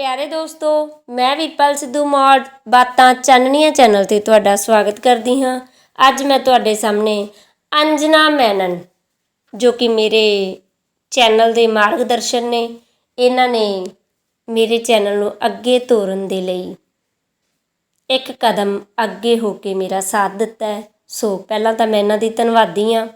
ਪਿਆਰੇ ਦੋਸਤੋ, ਮੈਂ ਵੀਰਪਾਲ ਸਿੱਧੂ ਮੌੜ, ਬਾਤਾਂ ਚਾਨਣੀਆਂ ਚੈਨਲ ਤੇ ਤੁਹਾਡਾ ਸਵਾਗਤ ਕਰਦੀ ਹਾਂ। ਅੱਜ ਮੈਂ ਤੁਹਾਡੇ ਸਾਹਮਣੇ ਅੰਜਨਾ ਮੈਨਨ, ਜੋ ਕਿ ਮੇਰੇ ਚੈਨਲ ਦੇ ਮਾਰਗਦਰਸ਼ਨ ਨੇ, ਇਹਨਾਂ ਨੇ ਮੇਰੇ ਚੈਨਲ ਨੂੰ ਅੱਗੇ ਤੋਰਨ ਦੇ ਲਈ ਇੱਕ ਕਦਮ ਅੱਗੇ ਹੋ ਕੇ ਮੇਰਾ ਸਾਥ ਦਿੱਤਾ ਹੈ। ਸੋ ਪਹਿਲਾਂ ਤਾਂ ਮੈਂ ਇਹਨਾਂ ਦੀ ਧੰਨਵਾਦੀ ਹਾਂ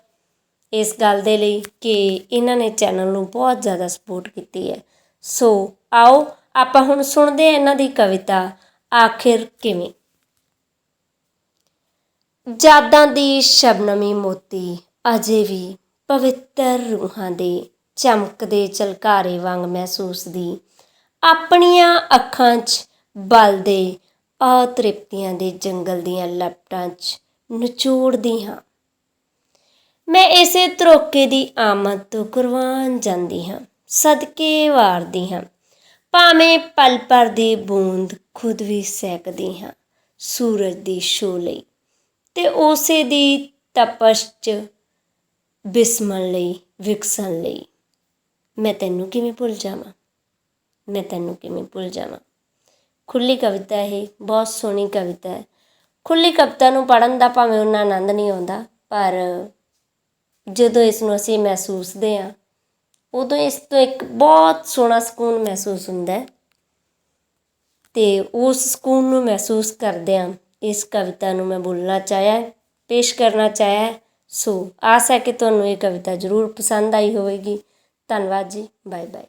ਇਸ ਗੱਲ ਦੇ ਲਈ ਕਿ ਇਹਨਾਂ ਨੇ ਚੈਨਲ ਨੂੰ ਬਹੁਤ ਜ਼ਿਆਦਾ ਸਪੋਰਟ ਕੀਤੀ ਹੈ। ਸੋ ਆਓ ਆਪਾਂ ਹੁਣ ਸੁਣਦੇ ਹਾਂ ਇਹਨਾਂ ਦੀ ਕਵਿਤਾ, ਆਖਿਰ ਕਿਵੇਂ? ਜਾਦਾਂ ਦੀ ਸ਼ਬਨਮੀ ਮੋਤੀ, ਅਜੇ ਵੀ ਪਵਿੱਤਰ ਰੂਹਾਂ ਦੇ, ਚਮਕਦੇ ਝਲਕਾਰੇ ਵਾਂਗ ਮਹਿਸੂਸ ਦੀ, ਆਪਣੀਆਂ ਅੱਖਾਂ 'ਚ ਬਲਦੇ ਅਤ੍ਰਿਪਤੀਆਂ ਦੇ ਜੰਗਲ ਦੀਆਂ ਲਪਟਾਂ 'ਚ ਨਚੋੜਦੀ ਹਾਂ। ਮੈਂ ਇਸੇ ਤਰੋਕੇ ਦੀ ਆਮਦ ਤੋਂ ਕੁਰਬਾਨ ਜਾਂਦੀ ਹਾਂ, ਸਦਕੇ ਵਾਰਦੀ ਹਾਂ। ਭਾਵੇਂ ਪਲ ਪਰ ਦੀ ਬੂੰਦ ਖੁਦ ਵੀ ਸੈਕਦੀ ਹਾਂ ਸੂਰਜ ਦੀ ਸ਼ੋ ਲਈ ਤੇ ਉਸੇ ਦੀ ਤਪਸ਼ ਚ ਬਿਸਮਣ ਲਈ, ਵਿਕਸਣ ਲਈ। ਮੈਂ ਤੈਨੂੰ ਕਿਵੇਂ ਭੁੱਲ ਜਾਵਾਂ? ਮੈਂ ਤੈਨੂੰ ਕਿਵੇਂ ਭੁੱਲ ਜਾਵਾਂ? ਖੁੱਲੀ ਕਵਿਤਾ ਇਹ, ਬਹੁਤ ਸੋਹਣੀ ਕਵਿਤਾ ਹੈ। ਖੁੱਲੀ ਕਵਿਤਾ ਨੂੰ ਪੜਨ ਦਾ ਭਾਵੇਂ ਉਹਨਾਂ ਆਨੰਦ ਨਹੀਂ ਆਉਂਦਾ, ਪਰ ਜਦੋਂ ਇਸ ਨੂੰ ਅਸੀਂ ਮਹਿਸੂਸਦੇ ਹਾਂ ਉਦੋਂ ਇਸ ਤੋਂ ਇੱਕ ਬਹੁਤ ਸੋਹਣਾ ਸਕੂਨ ਮਹਿਸੂਸ ਹੁੰਦਾ ਹੈ। ਤੇ ਉਸ ਸਕੂਨ ਨੂੰ ਮਹਿਸੂਸ ਕਰਦਿਆਂ ਇਸ ਕਵਿਤਾ ਨੂੰ ਮੈਂ ਬੋਲਣਾ ਚਾਹਿਆ, ਪੇਸ਼ ਕਰਨਾ ਚਾਹਿਆ। ਸੋ ਆਸ ਹੈ ਕਿ ਤੁਹਾਨੂੰ ਇਹ ਕਵਿਤਾ ਜ਼ਰੂਰ ਪਸੰਦ ਆਈ ਹੋਵੇਗੀ। ਧੰਨਵਾਦ ਜੀ। Bye bye